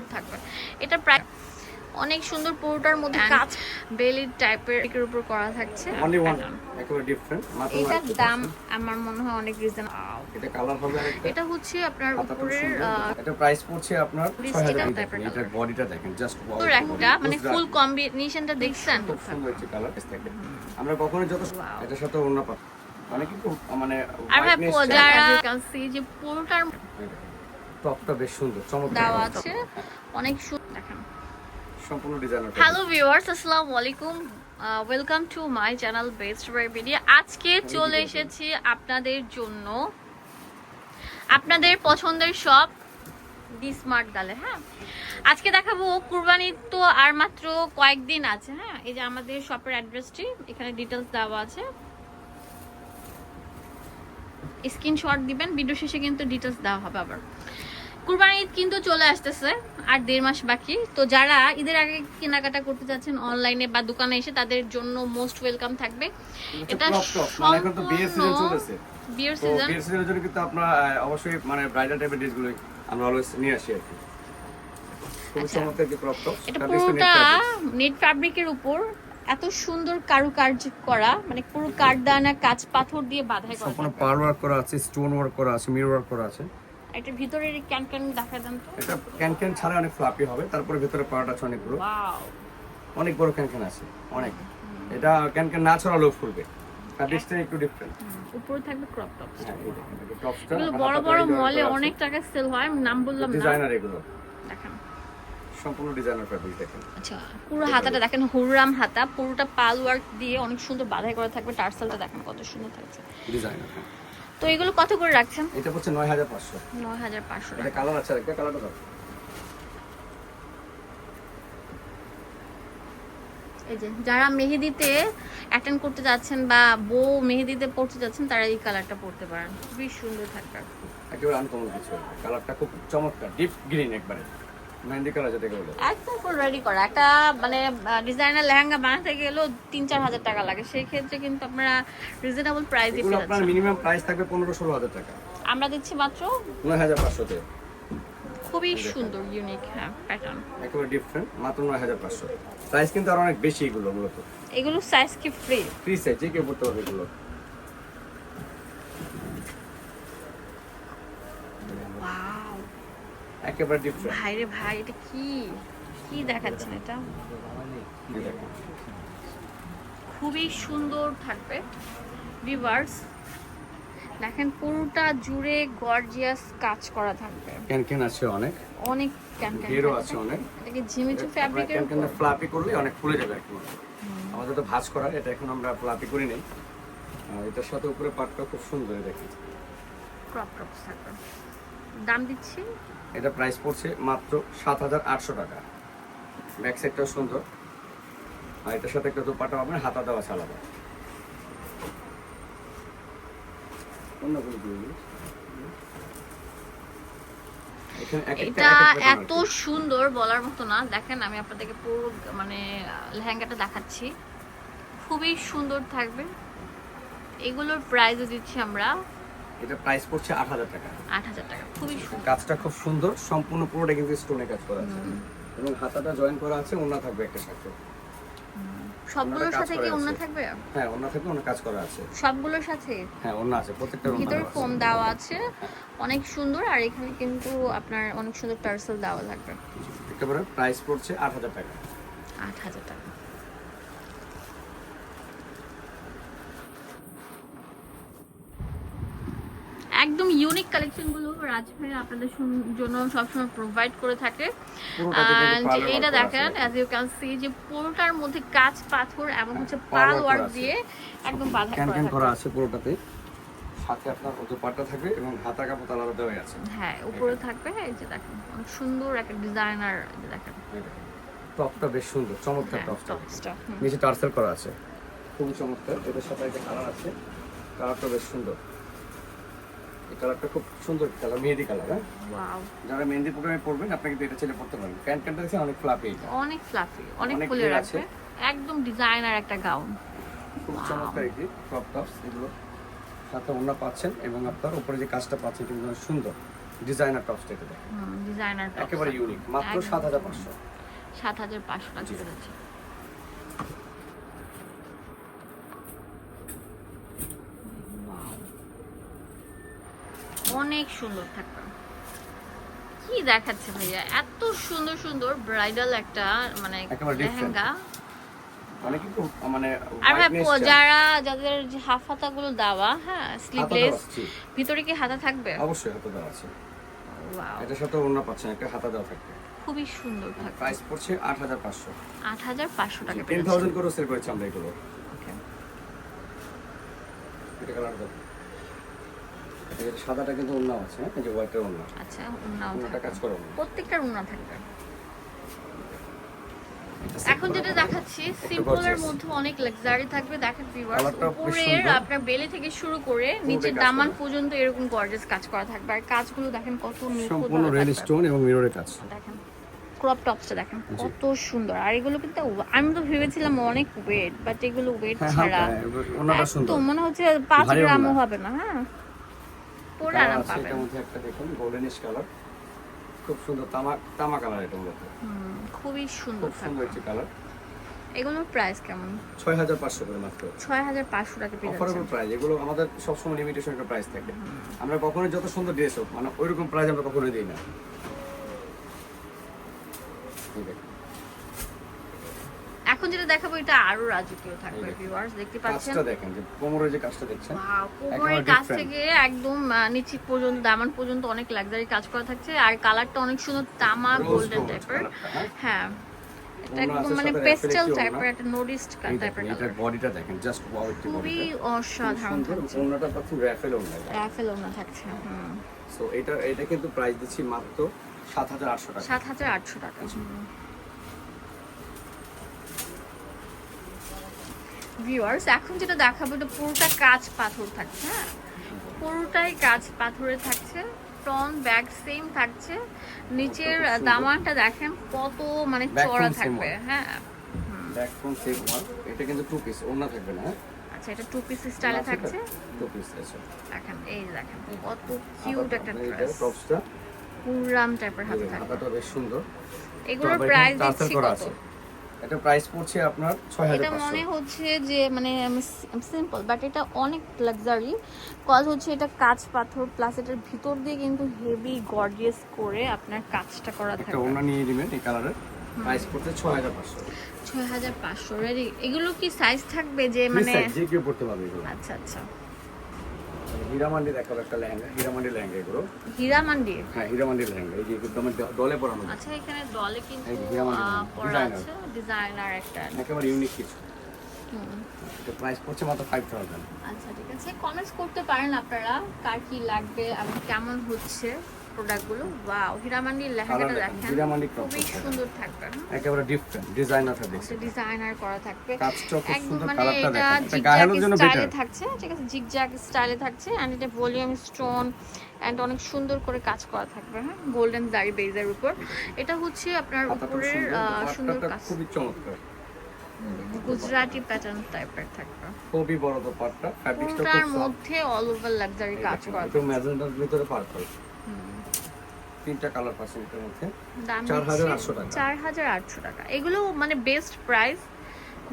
সুন্দর থাকবে। এটা প্রায় অনেক সুন্দর পুরোটার মধ্যে কাজ বেলি টাইপের এর উপর করা থাকছে। অনলি ওয়ান একেবারে ডিফারেন্ট মাত্র এটার দাম আমার মনে হয় অনেক রিজন এটা কালার হবে আরেকটা। এটা হচ্ছে আপনার উপরের এটা প্রাইস পড়ছে আপনার Wrist-টা 6000 type এর এটার বডিটা দেখেন জাস্ট সুন্দর একটা মানে ফুল কম্বিনেশনটা দেখছেন? খুব সুন্দর একটা কালার থাকে আমরা কখনো যত. এটার সাথে অন্য পাব মানে কিন্তু মানে আর ভাই যারা see যে পুরোটার টপটা বেশ সুন্দর চমৎকার একটা আছে। অনেক সুন্দর দেখেন। সম্পূর্ণ ডিজাইনার হ্যালো ভিউয়ার্স আসসালামু আলাইকুম। Welcome to my channel best আজকে চলে এসেছি আপনাদের জন্য। আপনাদের পছন্দের সব ডি স্মার্ট গালে হ্যাঁ? আজকে দেখাবো কুরবানির তো আর মাত্র কয়েকদিন আছে হ্যাঁ? এই যে আমাদের শপের অ্যাড্রেসটি এখানে ডিটেলস দেওয়া আছে। স্ক্রিনশট দিবেন ভিডিও শেষে কিন্তু ডিটেলস দেওয়া হবে আবার। কুরবানি ঈদ কিন্তু চলে আসতেছে আর দেড় মাস বাকি। তো যারা ঈদের আগে কেনাকাটা করতে যাচ্ছেন অনলাইনে বা দোকানে এসে তাদের জন্য মোস্ট ওয়েলকাম থাকবে। এটা বিয়ের সিজনের জন্য কিন্তু আপনারা অবশ্যই মানে ব্রাইডাল টাইপের ড্রেসগুলো আমরা অলওয়েজ নিয়ে আসি আর কি। পুরোটা নেট ফ্যাব্রিকের উপর এত সুন্দর কারুকার্য করা মানে পুরো কাঠদানা কাজ পাথর দিয়ে বাঁধাই করা সম্পূর্ণ পার ওয়ার্ক করা আছে স্টোন ওয়ার্ক করা আছে মিরর ওয়ার্ক করা আছে। এটার ভিতরের ক্যান ক্যান দেখা দেন তো। এটা ক্যান ক্যান ছাড়া অনেক ফ্লাপি হবে তারপরে ভেতরে পাড়াটা আছে অনেক বড় অনেক বড় ক্যান ক্যান আছে অনেক। এটা ক্যান ক্যান না ছড়ালেও ফুলবে ফ্যাব্রিক্সটা একটু ডিফারেন্ট উপরে থাকবে ক্রপ টপ হ্যাঁ এটা টপসটা এগুলো বড় বড় মলে অনেক টাকা সেল হয় নাম বললাম না। ডিজাইনার এগুলো। দেখেন। সম্পূর্ণ ডিজাইনার ফ্যাব্রিক দেখেন। আচ্ছা পুরো হাতাটা দেখেন হুররাম হাতা পুরোটা পাল ওয়ার্ক দিয়ে অনেক সুন্দর বাঁধাই করা থাকবে টার্সেলটা দেখেন কত সুন্দর থাকছে। ডিজাইনার তো এগুলো কত করে রাখছেন? এটা হচ্ছে নয় হাজার পাঁচশো। নয় হাজার পাঁচশো এটা কালার আছে একটা কালারটা দাও। এই যে যারা মেহেদিতে অ্যাটেন্ড করতে যাচ্ছেন বা বউ মেহেদিতে পড়তে যাচ্ছেন তারা এই কালারটা পড়তে পারেন। খুবই সুন্দর থাকবে। একেবারে আনকমন কিছু। কালারটা খুব চমৎকার ডিপ গ্রিন একবারে। মেহেন্দি কালার যেটাকে বলে একদম ফুল রেডি করা। একটা মানে ডিজাইনার লেহেঙ্গা বানাতে গেলেও তিন চার হাজার টাকা লাগে। সেই ক্ষেত্রে কিন্তু আপনারা রিজনেবল প্রাইসে পেয়ে আপনার মিনিমাম প্রাইস থাকবে পনেরো ষোলো হাজার টাকা। আমরা দিচ্ছি মাত্র নয় হাজার পাঁচশোতে খুবই সুন্দর ইউনিক হ্যাঁ প্যাটার্ন একেবারে ডিফারেন্ট মাত্র নয় হাজার পাঁচশো। প্রাইস কিন্তু আরও অনেক বেশি এগুলো মূলত। এগুলো সাইজ কি ফ্রি ফ্রি সাইজ যে কেউ পড়তে পারবে এগুলো ওয়াও একেবারে ডিফারেন্ট ভাই রে ভাই এটা কি? কি দেখাচ্ছেন এটা? খুবই সুন্দর থাকবে। ভিভার্স দেখেন পুরোটা জুড়ে গর্জিয়াস কাজ করা থাকবে। ক্যান ক্যান আছে অনেক। অনেক ক্যান ক্যান ঘেরও আছে অনেক। এটাকে ঝিমিচু ফ্যাব্রিকের ক্যান ফ্লাপি করলে অনেক ফুলে যাবে একটু আমাদের তো ভাঁজ করা এটা এখন আমরা ফ্লাপি করি নেই। এটার সাথে উপরে পাটটা খুব সুন্দর দেখেন। ক্রপ ক্রপ থাকবে। দাম দিচ্ছি? এটা প্রাইস পড়ছে মাত্র সাত হাজার আটশো টাকা। ব্যাক সাইডটাও সুন্দর। আর এটার সাথে একটা দোপাটা পাবেন হাতা দেওয়া একটা- এটা এত সুন্দর বলার মতো না। দেখেন আমি আপনাদেরকে পুরো মানে লেহেঙ্গাটা দেখাচ্ছি। খুবই সুন্দর থাকবে। এগুলোর প্রাইসও দিচ্ছি আমরা এটা প্রাইস পড়ছে আট হাজার টাকা। আট হাজার টাকা খুবই সুন্দর। কাজটা খুব সুন্দর সম্পূর্ণ পুরোটা কিন্তু স্টোনে কাজ করা আছে। এবং হাতাটা জয়েন করা আছে ওনা থাকবে একটা সাথে। সবগুলোর সাথে কি অন্য থাকবে? হ্যাঁ ওনা থাকবে ওনা কাজ করা আছে। সবগুলোর সাথে? হ্যাঁ ওনা আছে প্রত্যেকটা ওনা ভিতরে। ফোম দেওয়া আছে। অনেক সুন্দর আর এখানে কিন্তু আপনার অনেক সুন্দর টার্সেল দেওয়া থাকবে একেবারে প্রাইস পড়ছে আট হাজার টাকা। আট হাজার টাকা একদম ইউনিক কালেকশনগুলো রাজভাই আপনাদের জন্য সবসময় প্রোভাইড করে থাকে। এইটা দেখেন অ্যাজ ইউ ক্যান সি যে পুরোটার মধ্যে কাঁচ পাথর এবং হচ্ছে পাল করা ওয়ার্ক দিয়ে একদম বাঁধা করা আছে পুরোটাতে। সাথে আপনার অত পাটটা থাকবে এবং হাতা কাপড় আলাদা দেওয়া আছে। হ্যাঁ উপরে থাকবে এই যে দেখেন অনেক সুন্দর একটা ডিজাইনার দেখেন। টপটা বেশ সুন্দর চমৎকার হ্যাঁ টপটা। নিচে টার্সেল করা আছে। খুবই চমৎকার এটার সাথে একটা কালার আছে। কালারটা বেশ সুন্দর। এই কালারটা খুব সুন্দর কালার মেহেদি কালার হ্যাঁ? ওয়াও যারা মেহেদি প্রোগ্রামে পড়বেন আপনি কিন্তু এটা ছেলে পড়তে পারেন প্যান্ট প্যান্টটা দেখছেন অনেক এটা। অনেক ফ্লাফি অনেক ফুলে আছে। একদম ডিজাইনার একটা গাউন খুব চমৎকার একটি ক্রপ টপস এগুলো। সাথে ওনা পাচ্ছেন এবং আপনার উপরে যে কাজটা পাচ্ছেন কিন্তু সুন্দর। ডিজাইনার টপসটা এটা দেখেন। ডিজাইনার একেবারে ইউনিক মাত্র। সাত হাজার পাঁচশো। সাত হাজার পাঁচশো টাকা অনেক সুন্দর থাকবে। কি দেখাচ্ছে ভাইয়া? এত সুন্দর সুন্দর ব্রাইডাল একটা মানে লেহেঙ্গা। মানে মানে আর যারা যাদের হাফ হাতাগুলো দেওয়া হ্যাঁ স্লিভলেস। ভিতরে কি হাতা থাকবে? অবশ্যই হাতা দেওয়া আছে। এটার সাথে অন্য পাচ্ছেন একটা হাতা দেওয়া থাকবে। খুবই সুন্দর থাকবে। প্রাইস পড়ছে টাকা টেন থাউজেন্ড করে সেল করেছি আমরা এগুলো. এটা কালার সাদাটা কিন্তু অন্য আছে হ্যাঁ? এই যে হোয়াইটের অন্য আচ্ছা অন্যটা কাজ করে অন্য প্রত্যেকটার উন্না থাকবে। এখন যেটা দেখাচ্ছি সিম্পলের মধ্যে অনেক লাক্সারি থাকবে। দেখেন ভিউয়ার্স উপরের আপনার বেলে থেকে শুরু করে নিচের দামান পর্যন্ত এরকম গর্জিয়াস কাজ করা থাকবে। আর কাজগুলো দেখেন কত নিখুঁত সম্পূর্ণ রেল স্টোন এবং মিররের কাজ। দেখেন ক্রপ টপসটা দেখেন কত সুন্দর। আর এগুলো কিন্তু আমি তো ভেবেছিলাম অনেক ওয়েট বাট এগুলো ওয়েট হ্যাঁ ছাড়া হালকা ওনাটা সুন্দর। একদম মনে হচ্ছে পাঁচ গ্রামও হবে না হ্যাঁ? পরে আরাম পাবেন। এটার মধ্যে একটা দেখুন গোল্ডেনিশ কালার খুব সুন্দর তামা তামা কালার এটা মূলত খুবই সুন্দর খুব সুন্দর একটি কালার এগুলোর প্রাইস কেমন? ছয় হাজার পাঁচশো করে মাত্র। ছয় হাজার পাঁচশো টাকা পেয়ে যাচ্ছেন প্রাইস এগুলো আমাদের সবসময় লিমিটেশন একটা প্রাইস থাকে আমরা কখনো যত সুন্দর ড্রেস হোক মানে ওইরকম প্রাইস আমরা কখনোই দিই না। এই দেখুন, এখন যেটা দেখাবো এটা আরও রাজকীয় থাকবে ভিউয়ার্স দেখতে পাচ্ছেন? কাজটা দেখেন যে কোমরের যে কাজটা দেখছেন কোমরের কাছ থেকে একদম নিচে পর্যন্ত দামান পর্যন্ত অনেক লাক্সারি কাজ করা থাকছে। আর কালারটা অনেক সুন্দর তামা গোল্ডেন টাইপের হ্যাঁ? এটা একদম মানে পেস্টেল টাইপের একটা নোডিস্ট টাইপের বডিটা দেখেন জাস্ট ওয়াও খুবই অসাধারণ থাকছে। ওনাটা পাচ্ছেন র্যাফেল ওনা। রাফেল ওনা থাকছে হুম। সো এটা এটা কিন্তু প্রাইস দিচ্ছি মাত্র সাত হাজার আটশো টাকা। সাত হাজার আটশো টাকা ভিউয়ার্স এখন যেটা দেখাবো এটা পুরোটা কাজ পাথর থাকছে হ্যাঁ? পুরোটাই কাজ পাথরে থাকছে ফ্রন্ট ব্যাক সেম থাকছে। নিচের দামানটা দেখেন কত মানে চড়া থাকবে হ্যাঁ? ব্যাক ফ্রম সেম ওয়ান এটা কিন্তু টু পিস ওনা থাকবে না আচ্ছা এটা টু পিস স্টাইলে থাকছে? টু পিস দেখেন এই দেখেন কত কিউট একটা ড্রেস টপসটা পুরাম টাইপের হাতে থাকবে। হাতাটা বেশ সুন্দর। এগুলোর প্রাইস দিচ্ছি কত। এটা প্রাইস পড়ছে আপনার ছয় হাজার এটা মনে হচ্ছে যে মানে সিম্পল বাট এটা অনেক লাক্সারি কজ হচ্ছে এটা কাঁচ পাথর প্লাস এটার ভিতর দিয়ে কিন্তু হেভি গর্জিয়াস করে আপনার কাজটা করা একটা থাকবে ওনা নিয়ে নেবেন এই কালারের প্রাইস পড়ছে ছয় হাজার পাঁচশো। ছয় হাজার পাঁচশো রেডি এগুলো কি সাইজ থাকবে যে মানে যে কেউ পড়তে পারবে এগুলো। আচ্ছা আচ্ছা। দেখাবো একটা লেহেঙ্গা হীরামান্ডি লেহেঙ্গা এগুলো। হীরামান্ডি হ্যাঁ হীরামান্ডি লেহেঙ্গা এই যে একদম দলে পরানো। আচ্ছা এখানে দলে কিন্তু পরা। আছে ডিজাইনার একটা। একেবারে ইউনিক কিছু। এটা প্রাইস পড়ছে মাত্র ফাইভ থাউজেন্ড আচ্ছা ঠিক আছে। কমেন্টস করতে পারেন আপনারা কার কি লাগবে এবং কেমন হচ্ছে। প্রোডাক্টগুলো ওয়াও হীরামান্ডির লেহেঙ্গাটা দেখেন, দেখেন। হীরামান্ডি crop খুবই সুন্দর থাকবে? একেবারে ডিফারেন্ট ডিজাইনার থাকবে ডিজাইনার করা থাকবে। কাজটাও খুব সুন্দর মানে কালারটা দেখেন। গায়ের জন্য বেটার থাকছে ঠিক আছে? জিগজ্যাগ স্টাইলে থাকছে এন্ড এটা ভলিউম স্টোন এন্ড অনেক সুন্দর করে কাজ করা থাকবে হ্যাঁ গোল্ডেন জারি বেজের উপর। এটা হচ্ছে আপনার উপরের সুন্দর কাজ খুবই চমৎকার। গুজরাটি প্যাটার্ন টাইপের থাকবে। খুবই বড় তো পাটটা ফ্যাব্রিক্সটা খুব মধ্যে অল ওভার লাক্সারি কাজ করা একটু ম্যাজেন্টার ভিতরে পার্পল তিনটা কালার পাচ্ছেন এটার মধ্যে। দাম 4,800 টাকা। চার হাজার আটশো টাকা। এগুলো মানে বেস্ট প্রাইস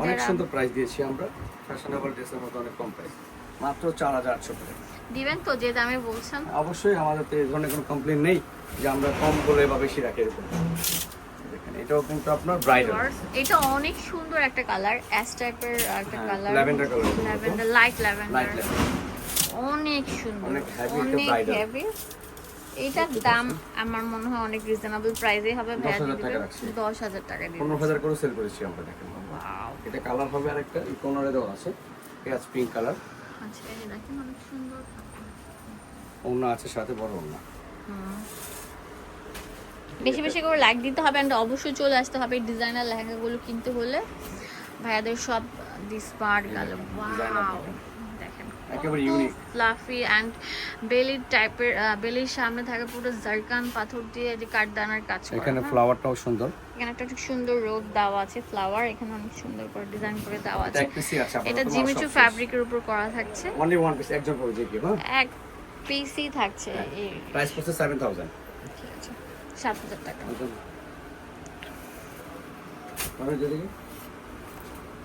অনেক সুন্দর প্রাইস দিয়েছি আমরা। ফ্যাশনেবল ড্রেসের মধ্যে অনেক কম প্রাইস মাত্র চার হাজার আটশো টাকা। দিবেন তো যে দামে বলছেন? অবশ্যই আমাদের তো এই ধরনের কোনো কমপ্লেন নেই যে আমরা কম বলে বা বেশি রাখি এরকম। এটাও কিন্তু আপনার ব্রাইডাল এটা অনেক সুন্দর একটা কালার অ্যাশ টাইপের একটা কালার মতো। Lavender light lavender light level অনেক সুন্দর অনেক heavy একটা এটার দাম আমার মনে হয় অনেক রিজনেবল প্রাইসে হবে। ভাইয়া 10,000 দিয়ে টাকা দিবে রাখছি। দশ হাজার টাকা দিয়ে পনেরো হাজার করে সেল করেছি আমরা দেখেন। ওয়াও এটা কালার হবে আরেকটা এই কর্নারে দেওয়া আছে। পেঁয়াজ পিঙ্ক কালার আচ্ছা দেখেন অনেক সুন্দর। অন্য আছে সাথে বড় অন্য বেশি বেশি করে লাইক দিতে হবে and অবশ্যই চলে আসতে হবে। ডিজাইনার লেহেঙ্গাগুলো কিনতে হলে ভাইয়াদের সব the smart gal designer wow দেখেন। দেখেন একেবারে unique। ফ্লাফি অ্যান্ড বেলির টাইপের বেলির সামনে থাকে পুরো জারকান পাথর দিয়ে যে কাঠদানার কাজ করা। এখানে হ্যাঁ। ফ্লাওয়ারটাও সুন্দর। এখানে একটা খুব সুন্দর রোদ দেওয়া আছে ফ্লাওয়ার এখানে অনেক সুন্দর করে ডিজাইন করে দেওয়া আছে। এটা জিমিচু ফ্যাব্রিকের উপর করা থাকছে। অনলি ওয়ান পিস একজন যে কি হ্যাঁ? এক পিসই থাকছে হ্যাঁ। এই। প্রাইস পড়ছে সেভেন থাউজেন্ড ঠিক আছে সাত হাজার টাকা।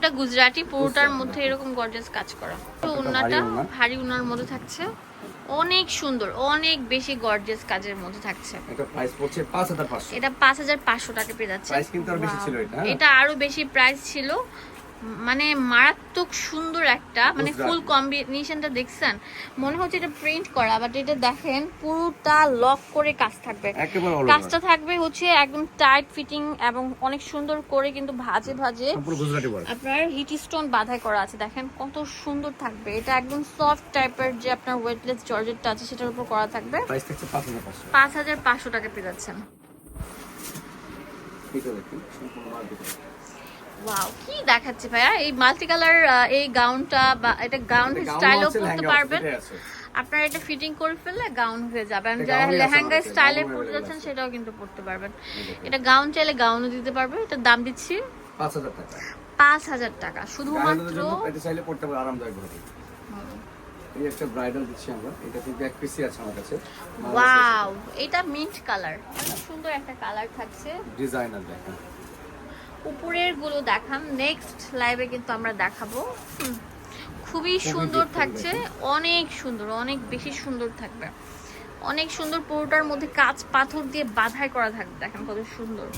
এটা গুজরাটি পুরোটার মধ্যে এরকম গর্জাস কাজ করা। তো উন্নাটা ভারী। ওনার মধ্যে থাকছে। অনেক সুন্দর অনেক বেশি গর্জাস কাজের মধ্যে থাকছে। এটা প্রাইস পড়ছে পাঁচ হাজার পাঁচশো। এটা পাঁচ হাজার পাঁচশো টাকা পেয়ে যাচ্ছে। প্রাইস কিন্তু আরও বেশি ছিল এটা, হ্যাঁ? এটা আরও বেশি প্রাইস ছিল। মানে মারাত্মক সুন্দর একটা মানে ফুল কম্বিনেশনটা দেখছেন? মনে হচ্ছে এটা প্রিন্ট করা বাট এটা দেখেন পুরোটা লক করে কাজ থাকবে। কাজটা থাকবে হচ্ছে একদম টাইট ফিটিং এবং অনেক সুন্দর করে কিন্তু ভাজে ভাজে আপনার হিট স্টোন বাধাই করা আছে। দেখেন কত সুন্দর থাকবে। এটা একদম সফট টাইপের যে আপনার ওয়েটলেস জর্জেটটা আছে সেটার উপর করা থাকবে। পাঁচ হাজার পাঁচশো। পাঁচ হাজার পাঁচশো টাকা পেয়ে যাচ্ছেন। ওয়াও কি দেখাচ্ছে ভাইয়া? এই মাল্টি কালার এই গাউনটা বা এটা গাউন স্টাইলও পরতে পারবেন। আপনারা এটা ফিটিং করে ফেললে গাউন হয়ে যাবে। আর যারা লেহেঙ্গা স্টাইলে পরতে যাচ্ছেন সেটাও কিন্তু পরতে পারবেন। এটা গাউন চাইলে গাউনও দিতে পারবে। এটা দাম দিচ্ছি পাঁচ হাজার টাকা। পাঁচ হাজার টাকা। শুধুমাত্র এটা চাইলে পড়তে পারে আরামদায়ক ভাবে এই একটা ব্রাইডাল দিচ্ছি আমরা। এটা কিন্তু এক পিসি আছে আমার কাছে? ওয়াও এটা মিন্ট কালার সুন্দর একটা কালার থাকছে। ডিজাইনার দেখেন। উপরেরগুলো দেখান নেক্সট লাইভে কিন্তু আমরা দেখাবো। খুবই সুন্দর থাকছে। অনেক সুন্দর অনেক বেশি সুন্দর থাকবে। অনেক সুন্দর পুরোটার মধ্যে কাঁচ পাথর দিয়ে বাধাই করা থাকবে। দেখেন কত সুন্দর।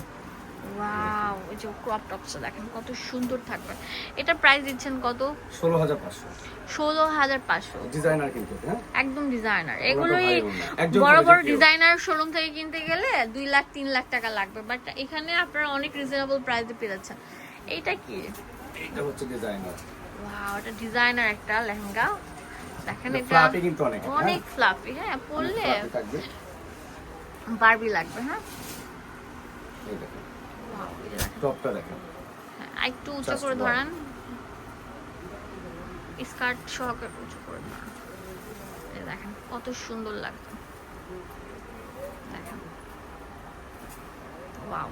ওয়াও এই যে ক্রপ টপসটা দেখেন কত সুন্দর থাকবে। এটা প্রাইস দিচ্ছেন কত? ষোলো হাজার পাঁচশো। ষোলো হাজার পাঁচশো। ডিজাইনার কিন্তু হ্যাঁ? একদম ডিজাইনার এগুলোই বড় বড় ডিজাইনার শোরুম থেকে কিনতে গেলে দুই লাখ তিন লাখ টাকা লাগবে। বাট এখানে আপনারা অনেক রিজনেবল প্রাইসে পেয়ে যাচ্ছেন। এইটা কি? এটা হচ্ছে ডিজাইনার ওয়াও এটা ডিজাইনার একটা লেহেঙ্গা। দেখেন এটা অনেক ফ্লাফি হ্যাঁ পরলে বারবি লাগবে হ্যাঁ? এই দেখেন। যে দেখেন। টপটা দেখেন। হ্যাঁ, একটু উঁচু করে. ধরেন। স্কার্ট সহকারে উঁচু করে ধরেন। দেখেন কত সুন্দর লাগবে দেখেন। ওয়াও।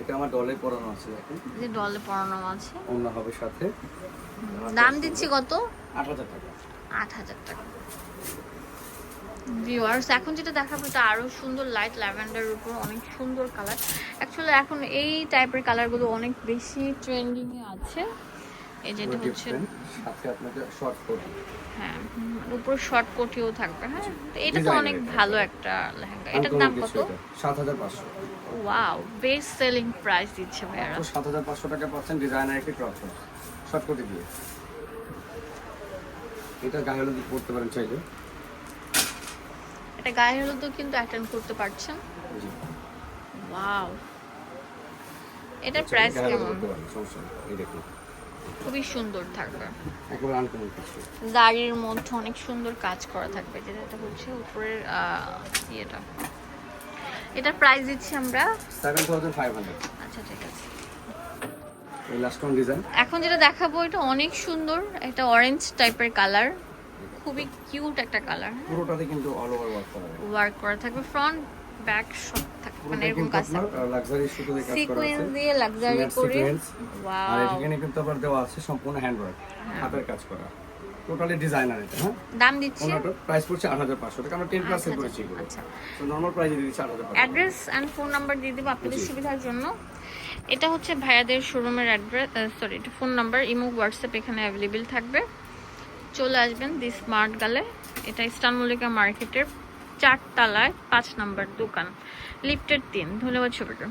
এটা আমার ডলে পরানো আছে দেখেন। যে ডলে পরানো আছে। অন্য হবে সাথে। দাম দিচ্ছি কত? আট হাজার টাকা। আট হাজার টাকা। ভিউয়ার্স এখন যেটা দেখাবো এটা আরও সুন্দর লাইট ল্যাভেন্ডার উপর অনেক সুন্দর কালার অ্যাকচুয়ালি এখন এই টাইপের কালারগুলো অনেক বেশি ট্রেন্ডিং এ আছে। এই যেটা হচ্ছে হ্যাঁ উপর শর্ট কোটিও থাকবে হ্যাঁ? তো এটা তো অনেক ভালো একটা লেহেঙ্গা। এটার দাম কত? সাত হাজার পাঁচশো। ওয়াও বেস্ট সেলিং প্রাইস দিচ্ছে ভাইয়ারা তো সাত হাজার পাঁচশো টাকা পাচ্ছেন ডিজাইনার একটি ক্রপ শর্ট কোটে দিয়ে। এটা গায়ে হলুদ পড়তে পারেন চাইলে। এটা গায়ে হলুদও কিন্তু অ্যাটেন্ড করতে পারছেন। ওয়াও চাইলে প্রাইস কেমন? খুবই সুন্দর থাকবে। দাড়ির মধ্যে অনেক সুন্দর কাজ করা থাকবে। যেটা এটা হচ্ছে উপরের ইয়েটা। এটার প্রাইস দিচ্ছি আমরা আচ্ছা ঠিক আছে। এখন যেটা দেখাবো এটা অনেক সুন্দর। একটা অরেঞ্জ টাইপের কালার খুবই কিউট একটা কালার পুরোটাতে কিন্তু অল ওভার ওয়ার্ক করা হবে ওয়ার্ক করা থাকবে ফ্রন্ট ব্যাক সব থাকবে মানে এরকম কাজ লাক্সারি সুতো দিয়ে কাজ করা সিকোয়েন্স আছে। দিয়ে লাক্সারি করে sequence। আর এখানে কিন্তু আবার দেওয়া আছে সম্পূর্ণ হ্যান্ড ওয়ার্ক হাতের কাজ করা। টোটালি ডিজাইনার এটা হ্যাঁ। দাম দিচ্ছি? ওনাটার প্রাইস পড়ছে আট হাজার পাঁচশো টাকা আমরা টেন পার্সেন্ট আচ্ছা, করেছি এগুলো। আচ্ছা তো নর্মাল প্রাইস দিয়ে দিচ্ছি আট হাজার অ্যাড্রেস অ্যান্ড ফোন নাম্বার দিয়ে দেবো আপনাদের সুবিধার জন্য। এটা হচ্ছে ভাইয়াদের শোরুমের অ্যাড্রেস সরি এটা ফোন নাম্বার ইমো হোয়াটসঅ্যাপ এখানে অ্যাভেলেবেল থাকবে। চলে আসবেন দি স্মার্ট গালে। এটা ইস্তানমলিকা মার্কেটের চারতলায় পাঁচ নাম্বার দোকান, লিফটের তিন। ধন্যবাদ ছবিটা